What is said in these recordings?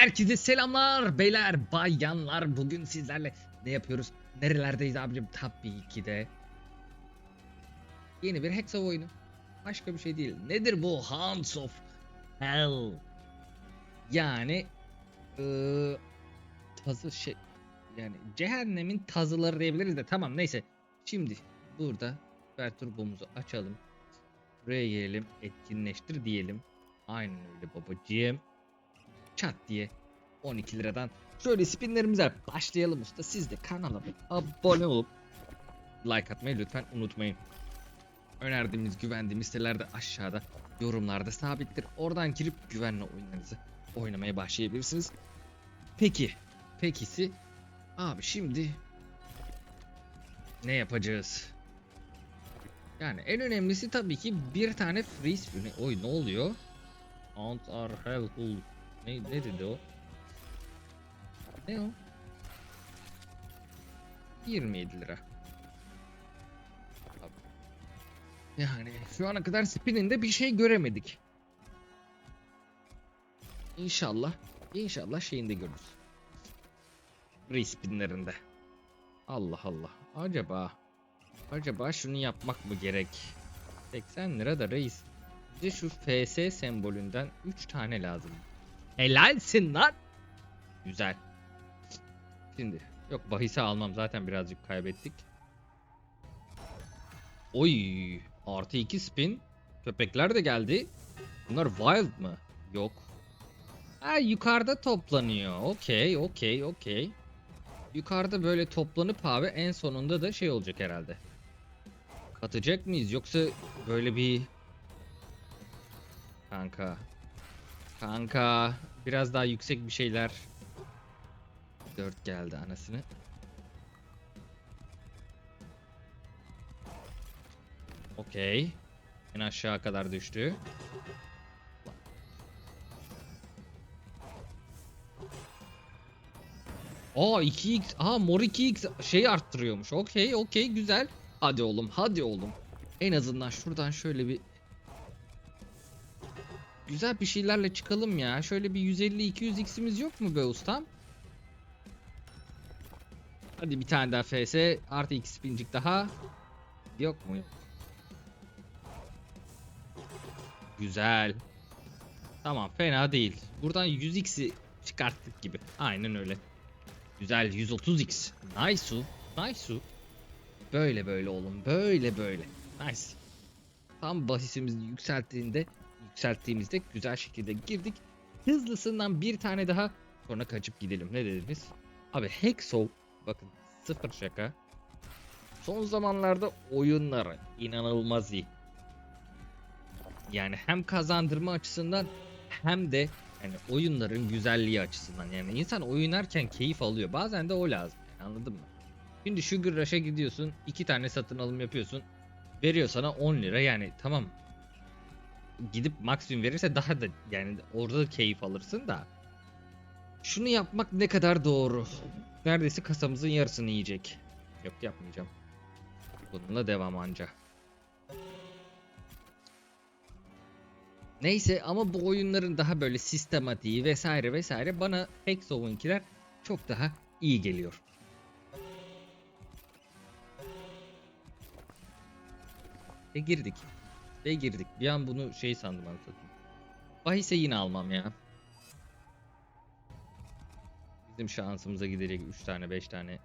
Herkese selamlar beyler, bayanlar. Bugün sizlerle ne yapıyoruz? Nerelerdeyiz abicim? Tabii ki de yeni bir Hexa oyunu. Başka bir şey değil. Nedir bu? Hounds of Hell. Yani eee tazı şey yani cehennemin tazıları diyebiliriz de tamam neyse. Şimdi burada turbomuzu açalım. Buraya gelelim. Etkinleştir diyelim. Aynen öyle babacığım çat diye 12 liradan şöyle spinlerimize başlayalım usta. Siz de kanala abone olup like atmayı lütfen unutmayın. Önerdiğimiz, güvendiğimiz siteler de aşağıda yorumlarda sabittir. Oradan girip güvenli oyunlarınızı oynamaya başlayabilirsiniz. Peki, pekisi abi şimdi ne yapacağız? Yani en önemlisi tabii ki bir tane free spin. Oy ne oluyor? Aunt are helpful. Ne, ne dedi o? Ne o? 27 lira. Yani şu ana kadar spininde bir şey göremedik. İnşallah, inşallah şeyinde görürüz. Respinlerinde. Allah Allah. Acaba, acaba şunu yapmak mı gerek? 80 lira da reis. Bize şu FS sembolünden 3 tane lazım. Helalsin lan. Güzel. Şimdi yok bahise almam zaten birazcık kaybettik. Oy artı 2 spin. Köpekler de geldi. Bunlar wild mı? Yok. Ha yukarıda toplanıyor. Okey okey okey. Yukarıda böyle toplanıp abi en sonunda da şey olacak herhalde. Katacak mıyız yoksa böyle bir Kanka Kanka biraz daha yüksek bir şeyler. 4 geldi anasını. Okey. En aşağı kadar düştü. Aa 2x. Aa mor 2x şey arttırıyormuş. Okey okey güzel. Hadi oğlum hadi oğlum. En azından şuradan şöyle bir Güzel bir şeylerle çıkalım ya. Şöyle bir 150-200 x'imiz yok mu be ustam? Hadi bir tane daha FS. Artı 2 spincik daha. Yok mu? Güzel. Tamam fena değil. Buradan 100x'i çıkarttık gibi. Aynen öyle. Güzel 130x. Nice. Nice. Böyle böyle oğlum. Böyle böyle. Nice. Tam bahisimizi yükselttiğinde yükselttiğimizde güzel şekilde girdik. Hızlısından bir tane daha sonra kaçıp gidelim. Ne dediniz? Abi Hexo bakın sıfır şaka. Son zamanlarda oyunları inanılmaz iyi. Yani hem kazandırma açısından hem de yani oyunların güzelliği açısından yani insan oynarken keyif alıyor. Bazen de o lazım yani anladın mı? Şimdi Sugar Rush'a gidiyorsun, iki tane satın alım yapıyorsun. Veriyor sana 10 lira yani tamam gidip maksimum verirse daha da yani orada da keyif alırsın da. Şunu yapmak ne kadar doğru? Neredeyse kasamızın yarısını yiyecek. Yok yapmayacağım. Bununla devam anca. Neyse ama bu oyunların daha böyle sistematiği vesaire vesaire bana Hexo'nunkiler çok daha iyi geliyor. Ve girdik. Ve girdik. Bir an bunu şey sandım anlatayım. Bahise yine almam ya. Bizim şansımıza gidecek 3 tane 5 tane.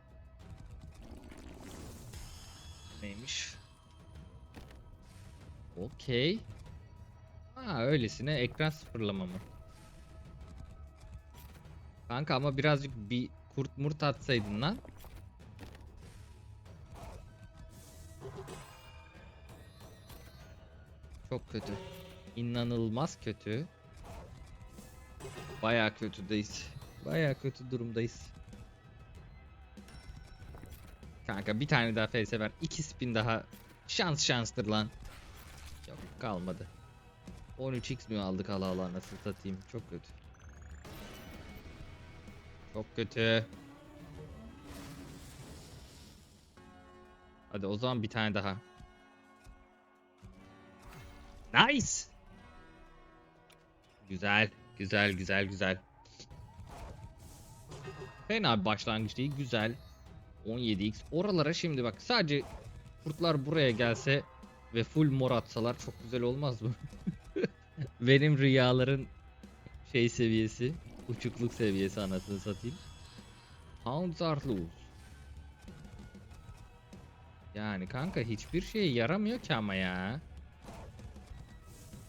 Neymiş? Okey. Ha öylesine ekran sıfırlama mı? Kanka ama birazcık bir kurt murt atsaydın lan. Çok kötü. İnanılmaz kötü. Baya kötüdeyiz. Baya kötü durumdayız. Kanka bir tane daha FS ver. İki spin daha. Şans şanstır lan. Yok kalmadı. 13x mi aldık ala ala nasıl satayım. Çok kötü. Çok kötü. Hadi o zaman bir tane daha. Nice. Güzel, güzel, güzel, güzel. Fena bir başlangıç değil. Güzel. 17x. Oralara şimdi bak sadece kurtlar buraya gelse ve full mor atsalar çok güzel olmaz mı? Benim rüyaların şey seviyesi, uçukluk seviyesi anasını satayım. Hounds are loose. Yani kanka hiçbir şey yaramıyor ki ama ya.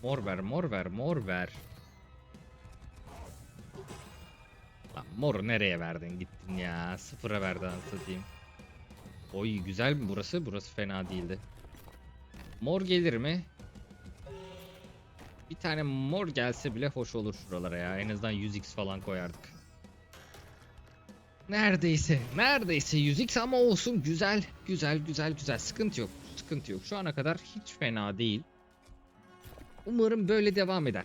Mor ver, mor ver, mor ver. Lan moru nereye verdin gittin ya? Sıfıra anasını satayım. Oy güzel mi burası? Burası fena değildi. Mor gelir mi? Bir tane mor gelse bile hoş olur şuralara ya. En azından 100x falan koyardık. Neredeyse, neredeyse 100x ama olsun güzel, güzel, güzel, güzel. Sıkıntı yok, sıkıntı yok. Şu ana kadar hiç fena değil. Umarım böyle devam eder.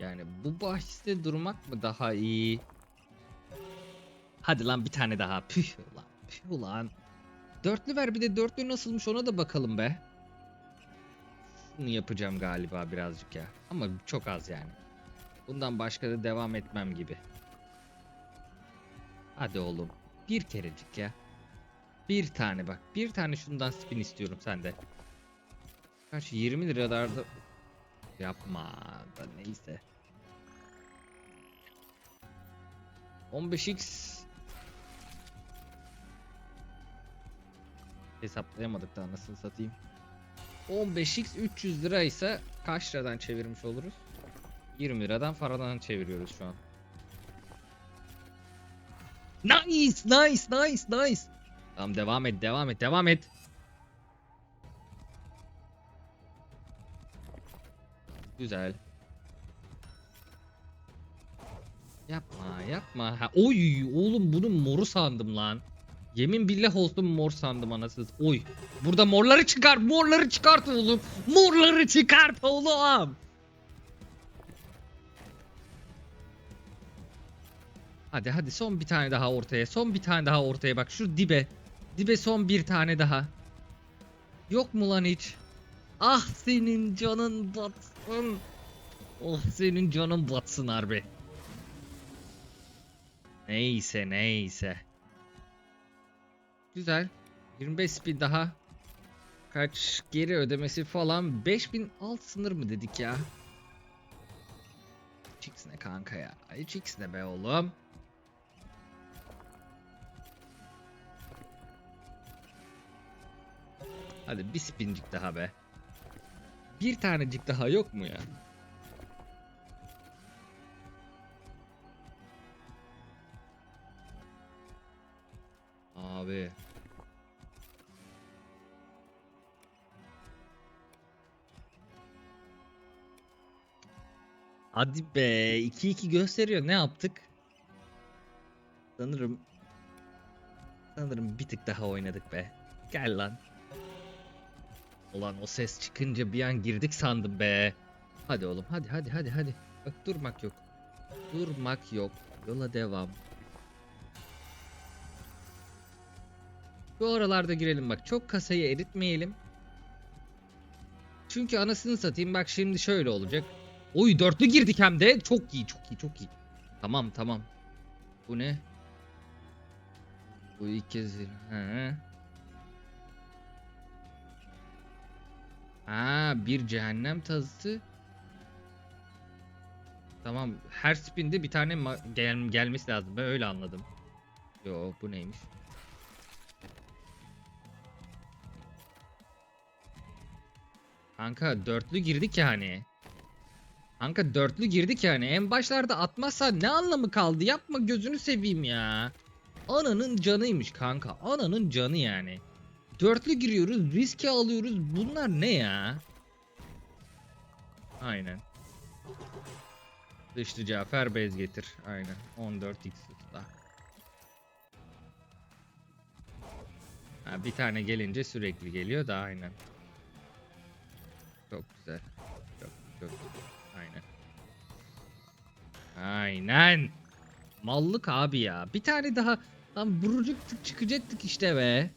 Yani bu bahiste durmak mı daha iyi? Hadi lan bir tane daha. Püh ulan, püh ulan. Dörtlü ver bir de dörtlü nasılmış ona da bakalım be. Bunu yapacağım galiba birazcık ya. Ama çok az yani. Bundan başka da devam etmem gibi. Hadi oğlum. Bir kerecik ya. Bir tane bak. Bir tane şundan spin istiyorum sende. Kaç 20 liralarda yapma da neyse. 15x hesaplayamadık da anasını satayım. 15x 300 lira ise kaç liradan çevirmiş oluruz? 20 liradan paradan çeviriyoruz şu an. Nice, nice, nice, nice. Tamam devam et, devam et, devam et. Güzel. Yapma, yapma. Ha, oy, oğlum bunun moru sandım lan. Yemin billah olsun mor sandım anasız. Oy. Burada morları çıkar, morları çıkart oğlum. Morları çıkart oğlum. Hadi hadi son bir tane daha ortaya. Son bir tane daha ortaya bak şu dibe. Dibe son bir tane daha. Yok mu lan hiç? Ah senin canın batsın. Oh senin canın batsın harbi. Neyse neyse. Güzel. 25 spin daha. Kaç geri ödemesi falan. 5000 alt sınır mı dedik ya? Chix ne kanka ya? Chix ne be oğlum? Hadi bir spincik daha be. Bir tanecik daha yok mu ya? Abi. Hadi be. 2-2 gösteriyor. Ne yaptık? Sanırım Sanırım bir tık daha oynadık be. Gel lan. Ulan o ses çıkınca bir an girdik sandım be. Hadi oğlum hadi hadi hadi hadi. Bak durmak yok. Durmak yok. Yola devam. Bu aralarda girelim bak. Çok kasayı eritmeyelim. Çünkü anasını satayım bak şimdi şöyle olacak. Oy dörtlü girdik hem de. Çok iyi çok iyi çok iyi. Tamam tamam. Bu ne? Bu ilk kez. Bir cehennem tazısı. Tamam her spinde bir tane gel gelmesi lazım. Ben öyle anladım. Yo bu neymiş? Kanka dörtlü girdik yani. Kanka dörtlü girdik yani. En başlarda atmazsa ne anlamı kaldı? Yapma gözünü seveyim ya. Ananın canıymış kanka. Ananın canı yani. Dörtlü giriyoruz, riske alıyoruz. Bunlar ne ya? Aynen. Dışlı Cafer bez getir. Aynen. 14 x da. Ha, bir tane gelince sürekli geliyor da aynen. Çok güzel. Çok çok aynen. Aynen. Mallık abi ya. Bir tane daha lan vuracaktık çıkacaktık işte be.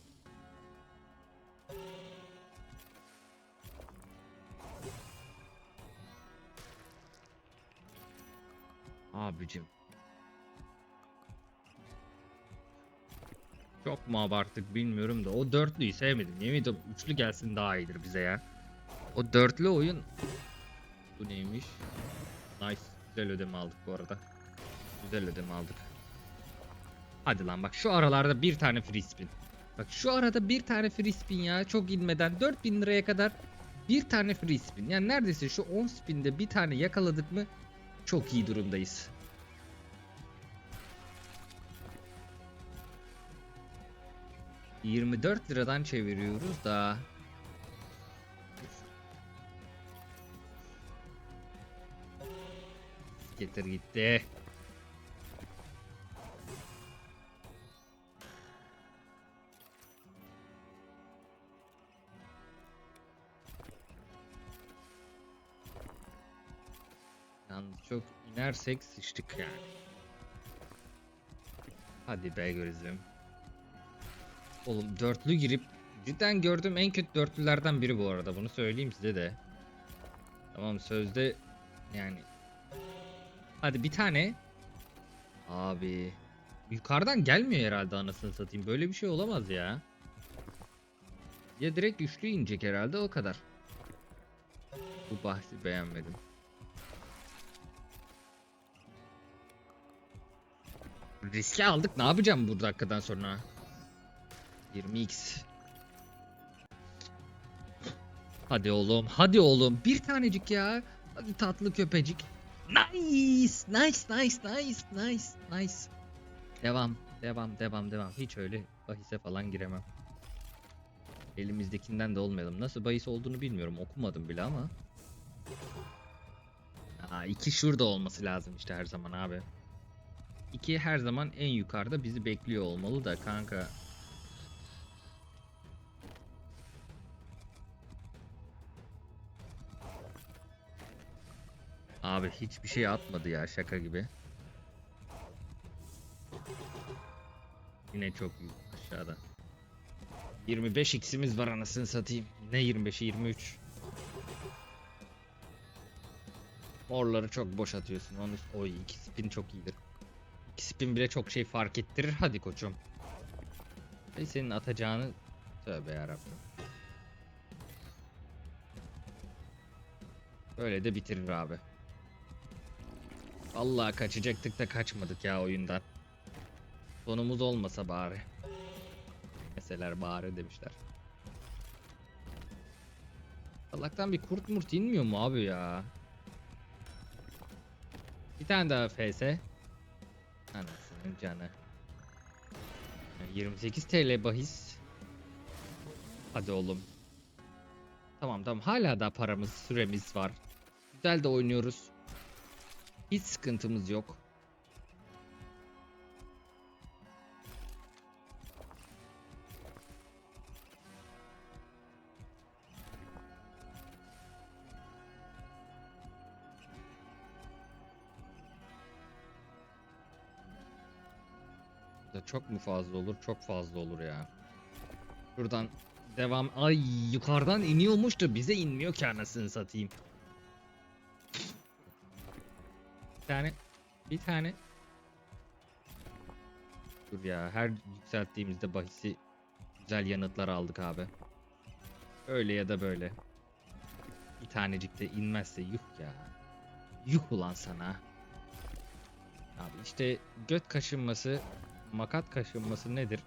Abicim. Çok mu abarttık bilmiyorum da o dörtlüyü sevmedim. Yemin ediyorum üçlü gelsin daha iyidir bize ya. O dörtlü oyun bu neymiş? Nice. Güzel ödeme aldık bu arada. Güzel ödeme aldık. Hadi lan bak şu aralarda bir tane free spin. Bak şu arada bir tane free spin ya çok inmeden 4000 liraya kadar bir tane free spin. Yani neredeyse şu 10 spinde bir tane yakaladık mı çok iyi durumdayız. ...24 liradan çeviriyoruz da... Getir gitti. Yalnız çok inersek sıçtık yani. Hadi be gözüm. Oğlum dörtlü girip cidden gördüğüm en kötü dörtlülerden biri bu arada bunu söyleyeyim size de. Tamam sözde yani. Hadi bir tane. Abi. Yukarıdan gelmiyor herhalde anasını satayım. Böyle bir şey olamaz ya. Ya direkt üçlü inecek herhalde o kadar. Bu bahsi beğenmedim. Riske aldık. Ne yapacağım bu dakikadan sonra? 20x. Hadi oğlum, hadi oğlum. Bir tanecik ya. Hadi tatlı köpecik. Nice, nice, nice, nice, nice, nice. Devam, devam, devam, devam. Hiç öyle bahise falan giremem. Elimizdekinden de olmayalım. Nasıl bahis olduğunu bilmiyorum. Okumadım bile ama. Aa, iki şurada olması lazım işte her zaman abi. 2 her zaman en yukarıda bizi bekliyor olmalı da kanka. Abi hiçbir şey atmadı ya şaka gibi. Yine çok iyi aşağıda. 25 x'imiz var anasını satayım. Ne 25'i 23. Morları çok boş atıyorsun. Onu oy iki spin çok iyidir. Spin bile çok şey fark ettirir. Hadi koçum. Hey senin atacağını tövbe yarabbim. Böyle de bitirir abi. Vallahi kaçacaktık da kaçmadık ya oyundan. Sonumuz olmasa bari. Meseler bari demişler. Allah'tan bir kurt murt inmiyor mu abi ya? Bir tane daha FS. Anasının canı. 28 TL bahis. Hadi oğlum. Tamam tamam hala da paramız süremiz var. Güzel de oynuyoruz. Hiç sıkıntımız yok. Çok mu fazla olur? Çok fazla olur ya. Şuradan devam. Ay yukarıdan iniyormuş da bize inmiyor ki anasını satayım. Bir tane. Bir tane. Dur ya her yükselttiğimizde bahisi güzel yanıtlar aldık abi. Öyle ya da böyle. Bir tanecik de inmezse yuh ya. Yuh ulan sana. Abi işte göt kaşınması, makat kaşınması nedir?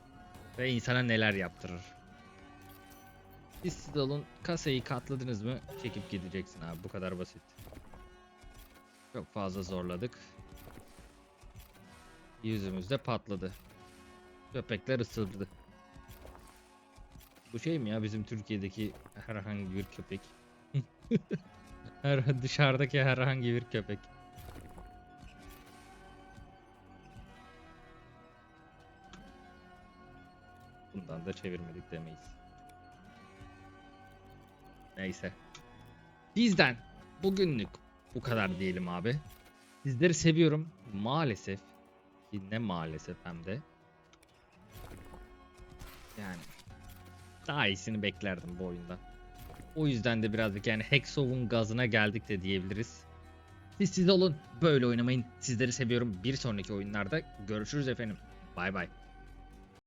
Ve insana neler yaptırır? Olun kasayı katladınız mı çekip gideceksin abi bu kadar basit. Çok fazla zorladık. Yüzümüzde patladı. Köpekler ısırdı. Bu şey mi ya bizim Türkiye'deki herhangi bir köpek? Her dışarıdaki herhangi bir köpek. Da çevirmedik demeyiz. Neyse. Bizden bugünlük bu kadar diyelim abi. Sizleri seviyorum. Maalesef ne maalesef hem de. Yani daha iyisini beklerdim bu oyunda. O yüzden de birazcık yani Hexov'un gazına geldik de diyebiliriz. Siz siz olun. Böyle oynamayın. Sizleri seviyorum. Bir sonraki oyunlarda görüşürüz efendim. Bay bay.